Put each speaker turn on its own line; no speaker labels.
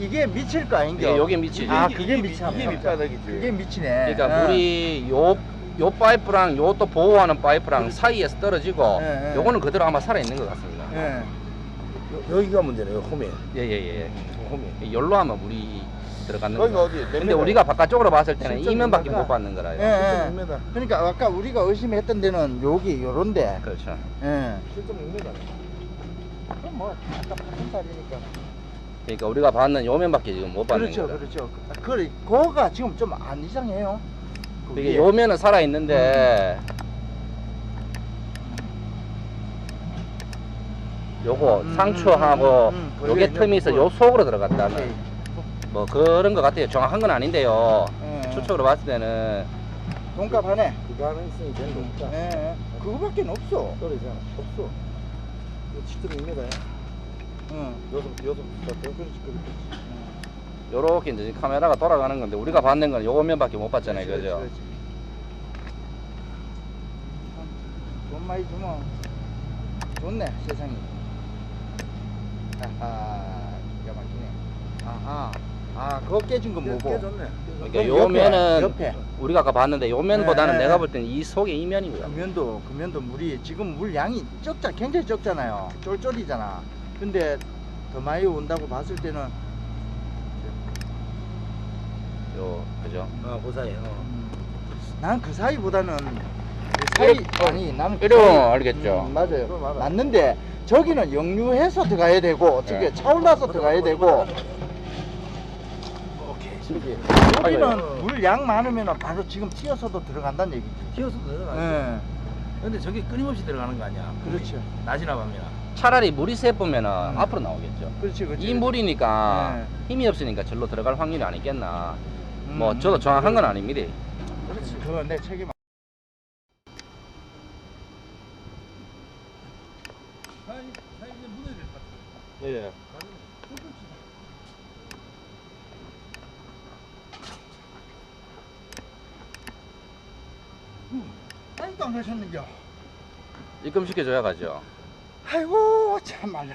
이게 미칠 거 아닌겨?
이게 여기 밑이지.
아,
이게-
그게
이게
미치
밑- 이게 밑바닥이지.
그게 미치네.
그러니까
어.
물이 요, 요 파이프랑 요 또 보호하는 파이프랑 사이에서 떨어지고
예, 예.
요거는 그대로 아마 살아 있는 것 같습니다.
예.
여- 여기가 문제네요. 홈에.
예 예예.
홈에.
열로 하면 물이 들어가는
거기가
거.
어디? 몇
근데
미터?
우리가 바깥쪽으로 봤을 때는
7.6
이면밖에
미터.
못 받는 거라요.
예, 예.
7.6m.
그러니까 아까 우리가 의심했던 데는 여기 요런데.
그렇죠.
예.
7.6m.
그럼 뭐 아까 파란 살이니까.
그러니까 우리가 받는 요면밖에 지금 못 받는
그렇죠,
거죠.
그렇죠. 그래, 그거가 지금 좀 안 이상해요.
이게 요면은 살아
음.
있는데 요거
음,
상추하고
음, 음, 음.
요게 틈이 있어
있는
요 속으로 들어갔다는
오케이.
뭐 그런 것 같아요. 정확한 건 아닌데요.
예.
추측으로 봤을 때는
돈값 하네.
그 가능성이 제일 높다.
예. 예. 그거밖에 없어.
떨어지잖아. 없어. 이거 7.6m야.
응.
여섯 여섯 부터 그렇지 그렇지.
요렇게 이제 카메라가 돌아가는 건데 우리가 받는 건 요면밖에 못 받잖아요.
그렇지,
그죠?
그렇지. 참, 돈 많이 주면 좋네 세상이. 아하 기가 막히네. 아하 아 그거 깨진 건 뭐고?
깨졌네.
그러니까
그럼
요면은
옆에.
우리가 아까 봤는데 요면보다는
네, 네,
내가
네.
볼 때는 이 속에 이면이고요.
금연도 금연도 물이 지금 물 양이 적자 굉장히 적잖아요. 쫄쫄이잖아. 근데 더 많이 온다고 봤을 때는
요 그죠?
어, 그 사이에. 어.
난 그 사이보다는 그 사이
이렇게,
아니 나는 그
이러면
사이-
알겠죠.
음, 맞아요.
알아요.
맞는데 저기는 역류해서 들어가야 되고 어떻게
네.
차올라서 들어가야 되고
오케이.
저기
아이고.
여기는 물양 많으면 바로 지금 튀어서도 들어간다는 얘기지.
튀어서 들어가.
예.
근데 저게 끊임없이 들어가는 거 아니야?
그렇죠.
낮이나 밤이나.
차라리 물이 세보면은
음.
앞으로 나오겠죠.
그렇지, 그렇지.
이 물이니까
네.
힘이 없으니까 절로 들어갈 확률이 아니겠나.
음,
뭐 저도 정확한 건 아닙니다.
그렇지. 그건 내 책임.
예.
아직도 안 가셨는겨.
입금시켜줘야 가죠.
아이고 참말로.